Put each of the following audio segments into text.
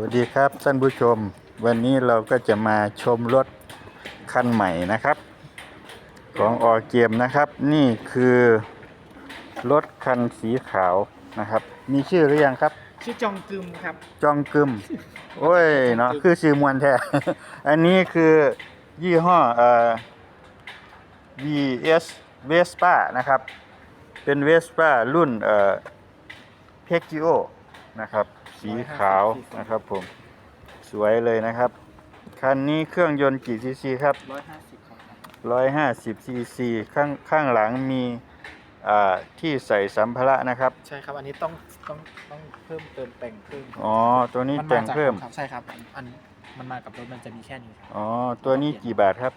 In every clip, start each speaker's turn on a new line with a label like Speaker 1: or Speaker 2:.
Speaker 1: วัสดีครับท่านผู้ชม วันนี้เราก็จะมาชมรถคันใหม่นะครับ ของออเกมนะครับ นี่คือรถคันสีขาวนะครับ มีชื่อหรือยังครับ
Speaker 2: ชื่อจองกึมครับ
Speaker 1: จองกึม โอ้ยเนาะคือชื่อมวนแท้ อันนี้คือยี่ห้อเอ่อ VS Vespa นะครับ เป็น Vespa รุ่นเอ่อ p e g i o นะครับ สีขาวนะครับผมสวยเลยนะครับ คันนี้เครื่องยนต์กี่ซีซีครับ
Speaker 2: 150ครับ
Speaker 1: 150ซีซีข้างข้างหลังมีอ่าที่ใส่สัมภาระนะครับ
Speaker 2: ใช่ครับอันนี้ต้องต้องต้องเพิ่มเติมแต่งเพิ่ม
Speaker 1: อ๋อตัวนี้
Speaker 2: นมา
Speaker 1: แต่ง
Speaker 2: จาก
Speaker 1: เพิ่ม
Speaker 2: ครับใช่ครับอันอันมันมากับรถมันจะมีแค่นี้ครับ
Speaker 1: อ๋อตัวนี้กี่บาทครับ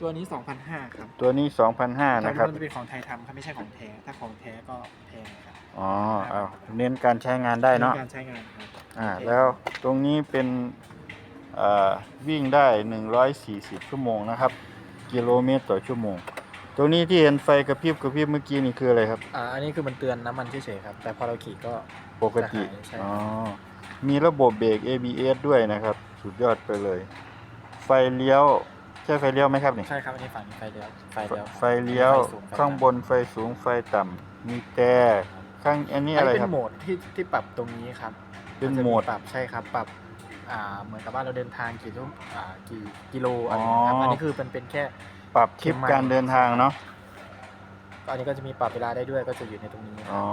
Speaker 2: ตัวนี้ 2,500ครับ
Speaker 1: ตัวนี้2,500นะครับ
Speaker 2: มันจะเป็นของไทยทำครับไม่ใช่ของแท้ ถ้าของแท้ก็แพงครับ
Speaker 1: อ๋อเอาเน้นการใช้งานได้เนาะ
Speaker 2: การใช้งานครับ
Speaker 1: อ่า แล้วตรงนี้เป็นเอ่อวิ่งได้ 140 ชั่วโมงนะครับ กิโลเมตรต่อชั่วโมง ตรงนี้ที่เห็นไฟกระพริบกระพริบเมื่อกี้นี่คืออะไรครับ
Speaker 2: อ่าอันนี้คือมันเตือนน้ำมันเฉยๆครับ แต่พอเราขี่ก็
Speaker 1: ปกติ
Speaker 2: จะหายใช่
Speaker 1: อ๋อ มีระบบเบรก ABS ด้วยนะครับ สุดยอดไปเลย ไฟเลี้ยว ใช่ไฟเลี้ยวไหมครับนี่
Speaker 2: ใช่ครับอันนี้ฝั่งนี้ไฟเลี้ยวไฟเลี้ยว
Speaker 1: ไฟเลี้ยว
Speaker 2: ไฟสูไฟ
Speaker 1: ข้าง
Speaker 2: ต่ำ
Speaker 1: บนไฟสูงไฟต่ำ มีแต่ข้างอันนี้
Speaker 2: อัน
Speaker 1: อะไร
Speaker 2: นี้เป็
Speaker 1: ครับ
Speaker 2: นโหมดที่ที่ปรับตรงนี้ครับ
Speaker 1: เป็น
Speaker 2: จะ
Speaker 1: โหมด
Speaker 2: ปรับใช่ครับปรับอ่าเหมือนกับว่าเราเดินทางกี่ทุ่มอ่ากี่กิโลอะไรอย่างเงี้ยครับ
Speaker 1: อ๋ออั
Speaker 2: อันนี้คือมันเป็นแค่
Speaker 1: ปรับคลิปการเดินทางเนาะ
Speaker 2: ก็อันนี้ก็จะมีปรับเวลาได้ด้วยก็จะอยู่ในตรงนี้
Speaker 1: อ๋อ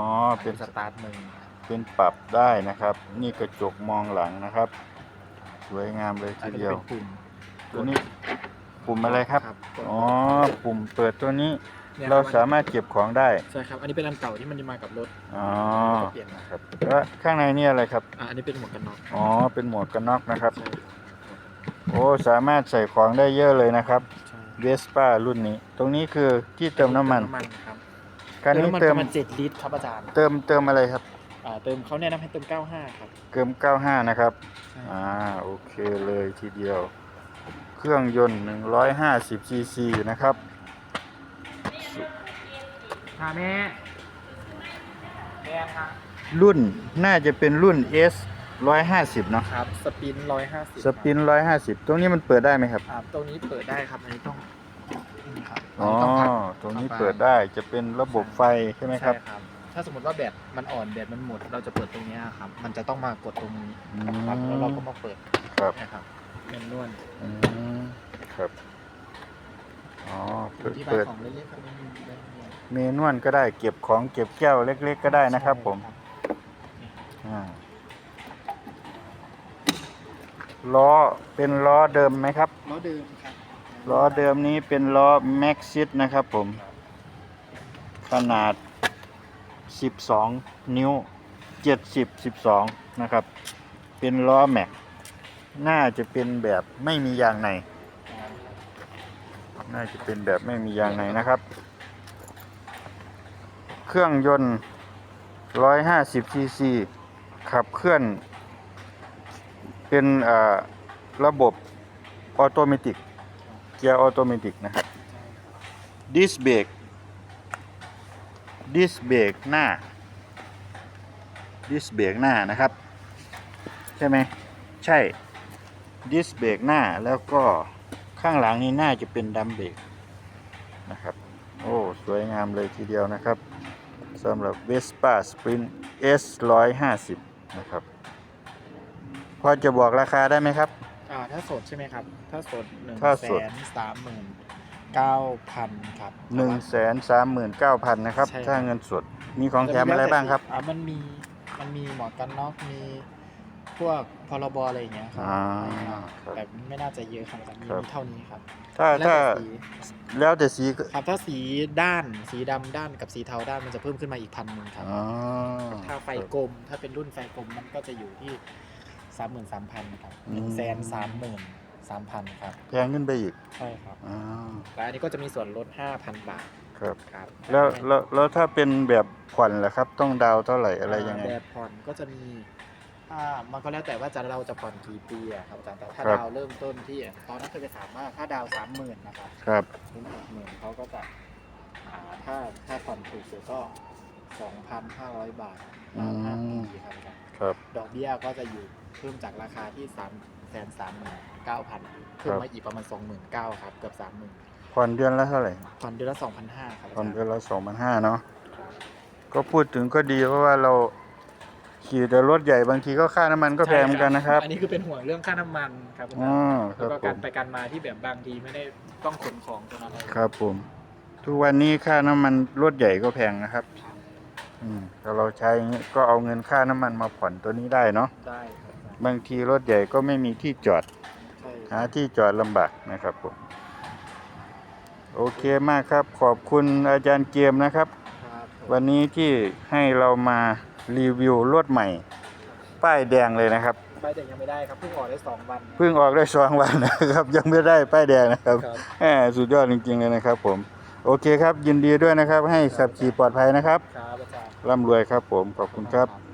Speaker 2: เป็
Speaker 1: เป็น
Speaker 2: นสตาร์ทมือ
Speaker 1: เป็นปรับได้นะครับ นี่กระจกมองหลังนะครับ สวยงามเลย
Speaker 2: อั
Speaker 1: ที
Speaker 2: นนี้
Speaker 1: เดียว
Speaker 2: เป็นปุ่ม
Speaker 1: ตัวนี้ ปุ่มอะไรครับ
Speaker 2: กด
Speaker 1: อ๋อ ปุ่มเปิดตัวนี้
Speaker 2: นี่ยค
Speaker 1: เรา
Speaker 2: บ
Speaker 1: สามารถเก็บของได้
Speaker 2: ใช่ครับอันนี้เป็นอันเก่าที่มันจะมากับรถ
Speaker 1: อ๋อ
Speaker 2: ก็เปลี่ยนมา
Speaker 1: ครับแล้วข้างในนี่อะไรครับ
Speaker 2: อ่าอันนี้เป็นหมวกกันน็อก
Speaker 1: อ๋อ เป็นหมวกกันน็อกนะครับ
Speaker 2: ใช่
Speaker 1: โอ้ สามารถใส่ของได้เยอะเลยนะครับ
Speaker 2: ใช่
Speaker 1: เวสป้ารุ่นนี้ ตรงนี้คือที่เติมน้ำมัน
Speaker 2: เติมน้ำมันครับ
Speaker 1: การนี้
Speaker 2: น้ำมัน
Speaker 1: เติ
Speaker 2: ป
Speaker 1: ม
Speaker 2: ระมาณเจ็ดลิตรครับอาจารย์
Speaker 1: เติมเติมอะไรครับ
Speaker 2: อ่าเติมเขาแนะนำให้เติม 95 ครับ
Speaker 1: เติม 95 นะครับ
Speaker 2: ใช่
Speaker 1: อ่า โอเคเลยทีเดียวเค รื่องยนต์ 150ซีซีนะครับ
Speaker 2: พาแม่แม่ครับ
Speaker 1: รุ่นน่าจะเป็นรุ่น S 150เนาะ
Speaker 2: ครับ สปิน150
Speaker 1: สปิน 150 ตรงนี้มันเปิดได้ไหมครับ
Speaker 2: อ่าตรงนี้เปิดได้ครับ อันนี้ต้องนี่ครับ
Speaker 1: อ๋อ
Speaker 2: นนี้ต้องพัก
Speaker 1: ตรงนี้เปิดได้จะเป็นระบบไฟใช่ไหมครับ
Speaker 2: ใช่ครับ ถ้าสมมติว่าแบตมันอ่อนแบตมันหมด เราจะเปิดตรงเนี้ยครับ มันจะต้องมากดตรงนี้
Speaker 1: อื
Speaker 2: ครับแล้วเราก็
Speaker 1: ม
Speaker 2: มาเปิด
Speaker 1: ครับ
Speaker 2: นะครับ เป็นนวล
Speaker 1: อืมครับอ๋อเปิด
Speaker 2: ที่บ้า
Speaker 1: เปิ
Speaker 2: น
Speaker 1: ด
Speaker 2: ของเล่นๆครับไม่มีไม่มี
Speaker 1: เมนวลก็ได้เก็บของเก็บแก้วเล็ก ๆ ก็ได้นะครับ ผมอ่าล้อเป็นล้อเดิมไหมครับ
Speaker 2: ล้อเดิมครับ
Speaker 1: ล้อเดิมนี้เป็นล้อแม็กซิสนะครับผม ขนาด 12 นิ้ว 70 12 นะครับ เป็นล้อแม็ก น่าจะเป็นแบบไม่มียางใน น่าจะเป็นแบบไม่มียางในนะครับ เครื่องยนต์ 150ซีซีขับเคลื่อน เป็นระบบออโตเมติกเกียร์ออโตเมติกนะครับดิสเบรกดิสเบรกหน้าดิสเบรกหน้านะครับ ใช่ไหมใช่ ดิสเบรกหน้าแล้วก็ข้างหลังนี่น่าจะเป็นดัมเบรกนะครับ โอ้ สวยงามเลยทีเดียวนะครับสำหรับ Vespa Sprint S 150นะครับ พอจะบอกราคาได้ไหมครับ
Speaker 2: อ่าถ้าสดใช่ไหมครับ ถ้าสดหนึ่ง
Speaker 1: ถ้า
Speaker 2: แส
Speaker 1: สด
Speaker 2: นสามหมื่นเก้าพันครับ
Speaker 1: 1 3 9 0 0 0นะครับ
Speaker 2: ใช่ครับ
Speaker 1: ถ้าเงินสด มีของแถมอะไรบ้างครับ
Speaker 2: อ่ามันมีมันมีหมวกกันน็อกมี พวกพรบอะไรอย่างเงี้ยครั
Speaker 1: อ่า
Speaker 2: บ
Speaker 1: ครับ
Speaker 2: แต่ไม่น่าจะเยอะขนาดนั้นมี
Speaker 1: ครับ
Speaker 2: มีเท่านี้ครับ
Speaker 1: ถ้า
Speaker 2: แล้ว
Speaker 1: ถ้า
Speaker 2: แต่สี
Speaker 1: แล้วแต่สีก็
Speaker 2: ครับถ้าสีด้านสีดำด้านกับสีเทาด้านมันจะเพิ่มขึ้นมาอีกพันหนึ่งครับ
Speaker 1: อ๋อ
Speaker 2: ถ้าไฟกลมถ้าเป็นรุ่นไฟกลมมันก็จะอยู่ที่สามหมื่นสามพันครับหนึ่งแสนสามหมื่นสามพันครับ
Speaker 1: แพงขึ้นไปอีก
Speaker 2: ใช่ครับ
Speaker 1: อ๋อ
Speaker 2: แล้วอันนี้ก็จะมีส่วนลดห้าพันบาท
Speaker 1: ครับ
Speaker 2: ครับ
Speaker 1: แล้วแล้วแล้วถ้าเป็นแบบผ่อนล่ะครับ ต้องดาวน์เท่าไหร่อะไรยังไง
Speaker 2: แบบผ่อนก็จะมี อ่ามันก็แล้วแต่ว่าจะเราจะผ่อนกี่ปีอะครับอาจารย์แต่ถ้า
Speaker 1: ครับ
Speaker 2: ดาวเริ่มต้นที่ตอนนั้นเคยไปถามว่าถ้าดาวสามหมื่นนะครับ
Speaker 1: ครับ
Speaker 2: ถึงหกหมื่นเขาก็จะอ่าถ้าถ้าผ่อนถูกสุดก็สองพันห้าร้อยบาท
Speaker 1: อืม
Speaker 2: ห้าปีครับอาจารย์
Speaker 1: ครับ
Speaker 2: ดอกเบี้ยก็จะอยู่เพิ่มจากราคาที่3ามแสนสามหมื่นเก้าพันเพิ่มมาอีกประมาณสองหมื่นเก้าครับเกือบสามหมื่น
Speaker 1: ผ่อนเดือนละเท่าไหร่
Speaker 2: ผ่อนเดือนละสองพันห้าครับ
Speaker 1: ผ่อนเดือนละสองพันห้าเนาะ ก็พูดถึงก็ดีเพราะว่าเรา ขี่แต่รถใหญ่บางทีก็ค่าน้ำมันก็แพงเหมือนกันนะครับ
Speaker 2: อันนี้คือเป็นห่วงเรื่องค่าน้ำมันครับอา
Speaker 1: อ๋
Speaker 2: จา
Speaker 1: อ
Speaker 2: รย์
Speaker 1: ครั
Speaker 2: แล้
Speaker 1: บ
Speaker 2: วก็
Speaker 1: ผ
Speaker 2: การ
Speaker 1: ม
Speaker 2: ไปการมาที่แบบบางทีไม่ได้ต้องขนของตรงนั้นเลย
Speaker 1: ครับผม ทุกวันนี้ค่าน้ำมันรถใหญ่ก็แพงนะครับ อืมถ้าเราใช้อย่างนี้ก็เอาเงินค่าน้ำมันมาผ่อนตัวนี้ได้เนาะ
Speaker 2: ได้ครับอาจารย์
Speaker 1: บางทีรถใหญ่ก็ไม่มีที่จอด
Speaker 2: ใช่
Speaker 1: หาที่จอดลำบากนะครับผม โอเคมากครับ ขอบคุณอาจารย์เกมนะครับ
Speaker 2: ครับผม
Speaker 1: วันนี้ที่ให้เรามา รีวิวรถใหม่ ป้ายแดงเลยนะครับ
Speaker 2: ไปแต่ยังไม่ได้ครับเพิ่งออกได้สองวัน
Speaker 1: เพิ่งออกได้สองวันนะครับ ยังไม่ได้ป้ายแดงนะครับ
Speaker 2: ครับ
Speaker 1: แหมสุดยอดจริงๆเลยนะครับ ผม โอเคครับยินดีด้วยนะครับ ให้ขับขี่ปลอดภัยนะครับ
Speaker 2: ครับอาจารย์
Speaker 1: ร่ำรวยครับผมขอบคุณครับ